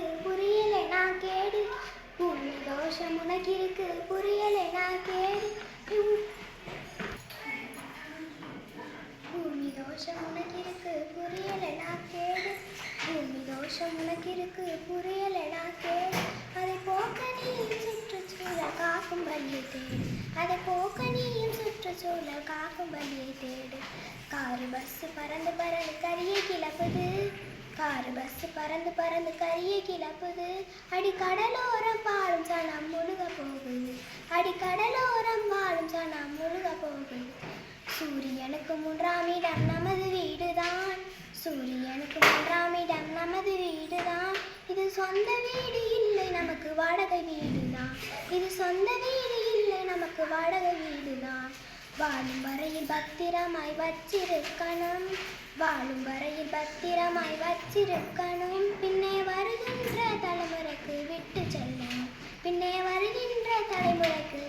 உனக்கு புரியலை நான் கேடு. பூமி தோஷம் உனக்கு இருக்கு புரியலை நான் கேடு. பூமி தோஷம் உனக்கு இருக்கு புரியலை நான் கேடு. பூமி தோஷம் உனக்கு இருக்கு புரியலை நான் கேடு. அதை போக்க நீயும் சுற்றுச்சூழல் காக்கும் வழியை தேடு. அதை போக்க நீயும் சுற்றுச்சூழல் காக்கும் வழியை தேடு. காரு பஸ்ஸு பறந்து பறந்து கரியை கிளப்புது. பாரு பஸ் பறந்து பறந்து கரிய கிளப்புது. அடி கடலோரம் பாலும் சனம் முழுக போகுது. அடி கடலோரம் பாலும் சனம் முழுக போகுது. சூரியனுக்கு மூன்றாம் இடம் நமது வீடுதான். சூரியனுக்கு மூன்றாம் இடம் நமது வீடுதான். இது சொந்த வீடு இல்லை நமக்கு வாடகை வீடுதான். இது சொந்த வீடு இல்லை நமக்கு வாடகை வீடுதான். வாழும் வரையில் பத்திரமாய் வச்சிருக்கணும். வாழும் வரையில் பத்திரமாய் வச்சிருக்கணும். பின்னே வருகின்ற தலைமுறைக்கு விட்டு செல்லணும் பின்னே வருகின்ற தலைமுறைக்கு